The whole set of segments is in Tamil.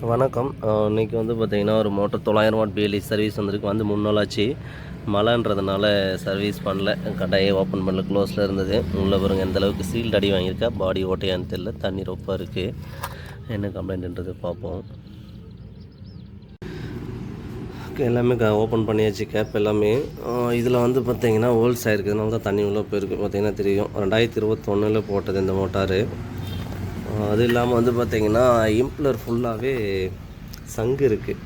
வணக்கம். இன்றைக்கி வந்து பார்த்திங்கன்னா ஒரு மோட்டர் தொள்ளாயிரம் வாட் பிஎல்இ சர்வீஸ் வந்திருக்கு. வந்து மூணு நாள் ஆச்சு. மழைன்றதுனால சர்வீஸ் பண்ணல. கடையை ஓப்பன் பண்ணல. க்ளோஸில் இருந்தது. உள்ளே பாருங்க எந்தளவுக்கு சீல்ட் சீல்டு அடி வாங்கியிருக்கா? பாடி ஓட்டையான்னு தெரியல. தண்ணி ரொப்பாக இருக்குது என்ன கம்ப்ளைண்ட்ன்றது பார்ப்போம். எல்லாமே க ஓப்பன் பண்ணியாச்சு. கேப் எல்லாமே. இதில் வந்து பார்த்திங்கன்னா ஓல்ஸ் ஆகிருக்கிறதுனால தான் தண்ணி உள்ளே போயிருக்கு. பார்த்தீங்கன்னா தெரியும். ரெண்டாயிரத்தி இருபத்தொன்னில் போட்டது இந்த மோட்டாரு. அது இல்லாமல் வந்து பார்த்திங்கன்னா இம்ப்ளர் ஃபுல்லாகவே சங்கு இருக்குது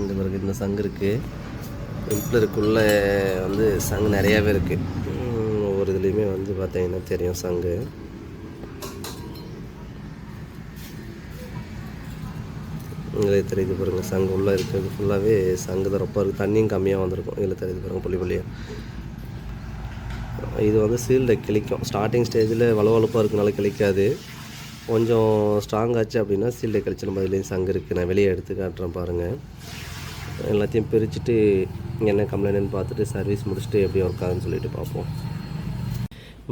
இந்த பிறகு இந்த சங்கு இருக்குது இம்ப்ளருக்குள்ளே வந்து சங்கு நிறையாவே இருக்குது ஒவ்வொரு இதுலேயுமே வந்து பார்த்திங்கன்னா தெரியும் சங்கு. இதில் தெரியுது பாருங்கள் சங்கு உள்ளே இருக்கிறது ஃபுல்லாகவே சங்கு தான். ரொம்ப இருக்குது தண்ணியும் கம்மியாக வந்திருக்கும். இதில் தெரியுது பாருங்கள் புள்ளி புள்ளியாக இது வந்து சீல்டை கிழிக்கும். ஸ்டார்டிங் ஸ்டேஜில் வளவளப்பாக இருக்கனால கிளிக்காது கொஞ்சம் ஸ்ட்ராங் ஆச்சு அப்படின்னா சீல்டை கழிச்சு நம்ம இதுலேயும் சங்கு இருக்குது நான் வெளியே எடுத்து காட்டுறேன் பாருங்கள் எல்லாத்தையும் பிரிச்சுட்டு என்ன கம்ப்ளைண்ட்னு பார்த்துட்டு சர்வீஸ் முடிச்சுட்டு எப்படி ஒர்க் ஆகுதுன்னு சொல்லிட்டு பார்ப்போம்.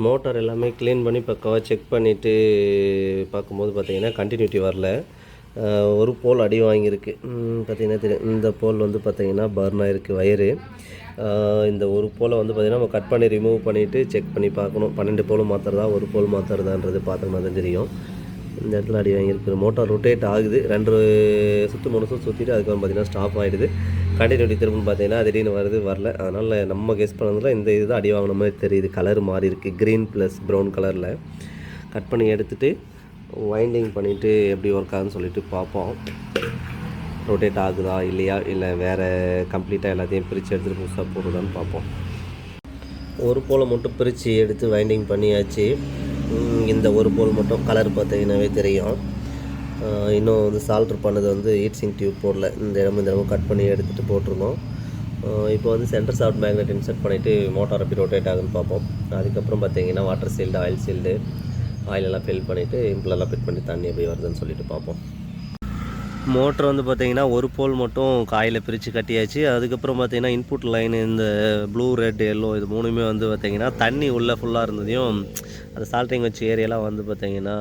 மோட்டார் எல்லாமே க்ளீன் பண்ணி பக்காவாக செக் பண்ணிவிட்டு பார்க்கும்போது பார்த்திங்கன்னா கண்டினியூட்டி வரல. ஒரு போல் அடி வாங்கியிருக்கு. பார்த்திங்கன்னா பார்த்தீங்கன்னா தெரியும். இந்த போல் வந்து பார்த்திங்கன்னா பர்ன் ஆயிருக்கு வயரு இந்த ஒரு போலை வந்து பார்த்திங்கன்னா நம்ம கட் பண்ணி ரிமூவ் பண்ணிவிட்டு செக் பண்ணி பார்க்கணும். பன்னெண்டு போல் மாற்றுறதா ஒரு போல் மாற்றுறதான்றது பார்த்தோம்னா தான் தெரியும். இந்த இடத்துல அடி வாங்கியிருக்கு. மோட்டார் ரொட்டேட் ஆகுது. ரெண்டு சுற்று மூணு சுற்று சுற்றிட்டு அதுக்கப்புறம் பார்த்தீங்கன்னா ஸ்டாப் ஆகிடுது கண்டினியூட்டி திரும்ப பார்த்தீங்கன்னா திடீர்னு வருது வரல. அதனால் நம்ம கெஸ் பண்ணதில் இந்த இதுதான் அடி வாங்கின மாதிரி தெரியுது. கலர் மாறி இருக்குது க்ரீன் ப்ளஸ் ப்ரௌன் கலரில் கட் பண்ணி எடுத்துகிட்டு வைண்டிங் பண்ணிவிட்டு எப்படி ஒர்க் ஆகுதுன்னு சொல்லிட்டு பார்ப்போம். ரொட்டேட் ஆகுதா இல்லையா? இல்லை வேறு கம்ப்ளீட்டாக எல்லாத்தையும் பிரித்து எடுத்துகிட்டு புதுசாக போடுதான்னு பார்ப்போம். ஒரு போலை மட்டும் பிரித்து எடுத்து வைண்டிங் பண்ணியாச்சு. இந்த ஒரு போல் மட்டும் கலர் பார்த்தீங்கன்னாவே தெரியும். இன்னும் வந்து சால்ட்ரு பண்ணது வந்து ஹீட்ஸிங் டியூப் போடல. இந்த இடமும் இந்த இடமும் கட் பண்ணி எடுத்துகிட்டு போட்டிருந்தோம். இப்போ வந்து சென்டர் சாஃப்ட் மேக்னெட் இன்செர்ட் பண்ணிவிட்டு மோட்டார் எப்படி ரொட்டேட் ஆகுதுன்னு பார்ப்போம். அதுக்கப்புறம் பார்த்தீங்கன்னா வாட்டர் சீல்டு ஆயில் சீல்டு ஆயிலெல்லாம் ஃபில் பண்ணிவிட்டு இம்ப்ளெல்லாம் ஃபிட் பண்ணி தண்ணி எப்படி வருதுன்னு சொல்லிட்டு பார்ப்போம். மோட்ரு வந்து பார்த்திங்கன்னா ஒரு போல் மட்டும் காயில் பிரித்து கட்டியாச்சு. அதுக்கப்புறம் பார்த்திங்கன்னா இன்புட் லைன் இந்த ப்ளூ ரெட் எல்லோ இது மூணுமே வந்து பார்த்திங்கன்னா தண்ணி உள்ளே ஃபுல்லாக இருந்ததையும் அந்த சால்ட்ரிங் வச்ச ஏரியாலாம் வந்து பார்த்திங்கன்னா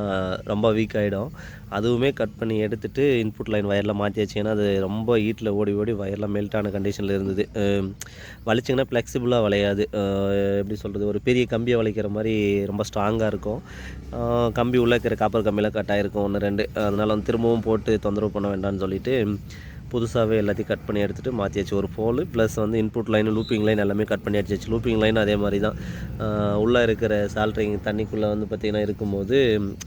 ரொம்ப வீக் ஆகிடும் அதுவுமே கட் பண்ணி எடுத்துகிட்டு இன்புட் லைன் வயரில் மாற்றியாச்சு ஏன்னா அது ரொம்ப ஹீட்டில் ஓடி ஓடி வயர்லாம் மெல்ட் ஆன கண்டிஷனில் இருந்தது. வலிச்சிங்கன்னா ஃப்ளெக்சிபிளாக வளையாது. எப்படி சொல்கிறது ஒரு பெரிய கம்பியை வளைக்கிற மாதிரி ரொம்ப ஸ்ட்ராங்காக இருக்கும். கம்பி உள்ளே இருக்கிற காப்பர் கம்பியெலாம் கட் ஆகிருக்கும் ஒன்று ரெண்டு. அதனால் வந்து திரும்பவும் போட்டு தொந்தரவு பண்ண வேண்டாம்னு சொல்லிவிட்டு புதுசாகவே எல்லாத்தையும் கட் பண்ணி எடுத்துகிட்டு மாற்றியாச்சு ஒரு ஃபோனு ப்ளஸ் வந்து இன்புட் லைன் லூப்பிங் லைன் எல்லாமே கட் பண்ணி அடிச்சாச்சு. லூப்பிங் லைன் அதே மாதிரி தான் உள்ளே இருக்கிற சால்ட்ரிங் தண்ணிக்குள்ளே வந்து பார்த்திங்கன்னா இருக்கும்போது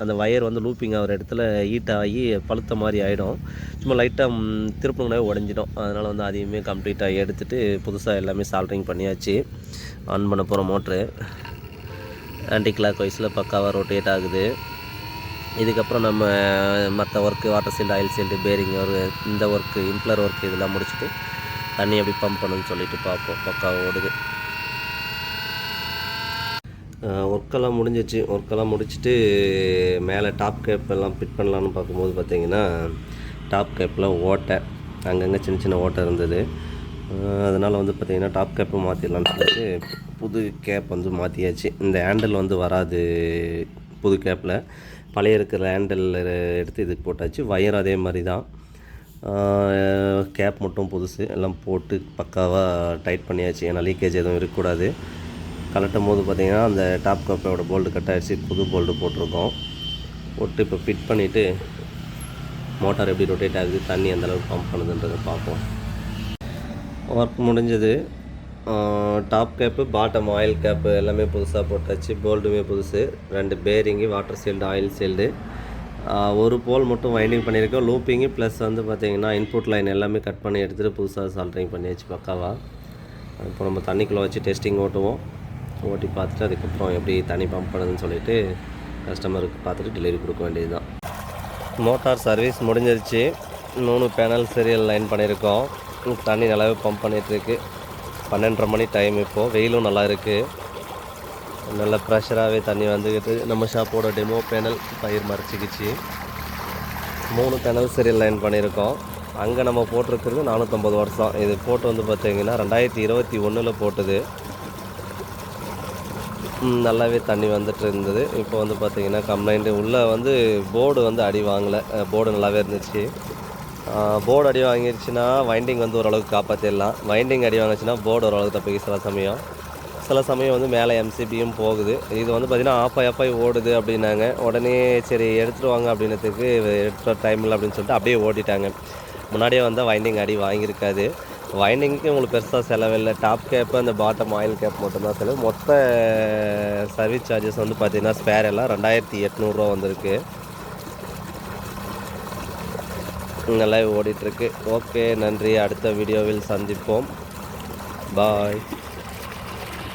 அந்த வயர் வந்து லூப்பிங் ஆகிற இடத்துல ஹீட் ஆகி பழுத்த மாதிரி ஆகிடும் சும்மா லைட்டாக திருப்பணுங்கனாவே உடஞ்சிடும். அதனால் வந்து அதையுமே கம்ப்ளீட்டாக எடுத்துகிட்டு புதுசாக எல்லாமே சால்ட்ரிங் பண்ணியாச்சு. ஆன் பண்ண போகிற மோட்ரு ஆன்டி கிளாக் வைஸில் பக்காவாக ரொட்டேட் ஆகுது. இதுக்கப்புறம் நம்ம மற்ற work water sealed oil sealed bearing ஒரு இந்த ஒர்க்கு இம்ப்ளர் ஒர்க்கு இதெல்லாம் முடிச்சுட்டு தண்ணி எப்படி பம்ப் பண்ணணும்னு சொல்லிட்டு பார்ப்போம். பக்காவாக ஓடுது. ஒர்க்கெல்லாம் முடிஞ்சிச்சு. ஒர்க்கெல்லாம் முடிச்சுட்டு மேலே டாப் கேப் எல்லாம் ஃபிட் பண்ணலான்னு பார்க்கும்போது பார்த்தீங்கன்னா டாப் கேப்பில் ஓட்டை அங்கங்கே சின்ன சின்ன ஓட்டை இருந்தது. அதனால் வந்து பார்த்திங்கன்னா டாப் கேப்பை மாற்றிடலான்னு சொல்லிட்டு புது கேப் வந்து மாற்றியாச்சு இந்த ஹேண்டில் வந்து வராது புது கேப்பில் பழைய இருக்கிற ஹேண்டில் எடுத்து இதுக்கு போட்டாச்சு. வயர் அதே மாதிரி தான் கேப் மட்டும் புதுசு. எல்லாம் போட்டு பக்காவாக டைட் பண்ணியாச்சு. ஏன்னா லீக்கேஜ் எதுவும் இருக்கக்கூடாது. கலட்டும் போது பார்த்திங்கன்னா அந்த டாப் கப்போட போல்டு கட் ஆகிடுச்சு புது போல்டு போட்டிருக்கோம். போட்டு இப்போ ஃபிட் பண்ணிவிட்டு மோட்டார் எப்படி ரொட்டேட் ஆகுது தண்ணி அந்தளவுக்கு பம்ப் பண்ணுதுன்றதை பார்ப்போம். ஒர்க் முடிஞ்சது. Top cap bottom oil cap எல்லாமே புதுசாக போட்டாச்சு. போல்டுமே புதுசு. ரெண்டு bearing water sealed oil sealed ஒரு போல் மட்டும் வைண்டிங் பண்ணியிருக்கோம். லூப்பிங்கு ப்ளஸ் வந்து பார்த்தீங்கன்னா இன்புட் லைன் எல்லாமே கட் பண்ணி எடுத்துகிட்டு புதுசாக சால்ட்ரிங் பண்ணியாச்சு பக்காவாக இப்போ நம்ம தண்ணிக்குள்ளே வச்சு டெஸ்டிங் ஓட்டுவோம். ஓட்டி பார்த்துட்டு அதுக்கப்புறம் எப்படி தண்ணி பம்ப் பண்ணுதுன்னு சொல்லிட்டு கஸ்டமருக்கு பார்த்துட்டு டெலிவரி கொடுக்க வேண்டியது தான் மோட்டார் சர்வீஸ் முடிஞ்சிருச்சு. மூணு பேனல் சீரியல் லைன் பண்ணியிருக்கோம். தண்ணி நல்லாவே பம்ப் பண்ணிகிட்ருக்கு பன்னெண்டரை மணி டைம் இப்போது வெயிலும் நல்லா இருக்குது நல்ல ப்ரெஷராகவே தண்ணி வந்துக்கிட்டு நம்ம ஷாப்போட டெமோ பேனல் பயிர் மறைச்சிக்கிச்சு. மூணு பேனல் சீரியல் லைன் பண்ணியிருக்கோம். அங்கே நம்ம போட்டிருக்கிறது நானூற்றம்பது வருஷம் இது போட்டு வந்து பார்த்தீங்கன்னா ரெண்டாயிரத்தி இருபத்தி ஒன்றில் போட்டது. நல்லாவே தண்ணி வந்துட்டு இருந்தது. இப்போ வந்து பார்த்திங்கன்னா கம்ப்ளைண்ட்டு உள்ளே வந்து போர்டு வந்து அடி வாங்கலை. போர்டு நல்லாவே இருந்துச்சு. போர்டு அடி வாங்கிருச்சுன்னா வைண்டிங் வந்து ஓரளவுக்கு காப்பாற்றிடலாம் வைண்டிங் அடி வாங்கிச்சுன்னா போர்டு ஓரளவுக்கு தப்பிக்கு சில சமயம். சில சமயம் வந்து மேலே எம்சிபியும் போகுது. இது வந்து பார்த்திங்கன்னா ஆஃப் ஆஃபாய் ஓடுது அப்படின்னாங்க. உடனே சரி எடுத்துகிட்டு வாங்க அப்படின்னதுக்கு எடுத்துகிட்டு டைம் இல்லை அப்படின்னு சொல்லிட்டு அப்படியே ஓட்டிட்டாங்க. முன்னாடியே வந்தால் வைண்டிங் அடி வாங்கியிருக்காது. வைண்டிங்க்கு உங்களுக்கு பெருசாக செலவில்லை டாப் கேப்பு அந்த பாட்டம் ஆயில் கேப் மட்டும்தான் செலவு. மொத்த சர்வீஸ் சார்ஜஸ் வந்து பார்த்திங்கன்னா ஸ்பேர் எல்லாம் ரெண்டாயிரத்தி எட்நூறுரூவா வந்திருக்கு. நல்லா ஓடிட்டுருக்கு ஓகே நன்றி. அடுத்த வீடியோவில் சந்திப்போம். பாய்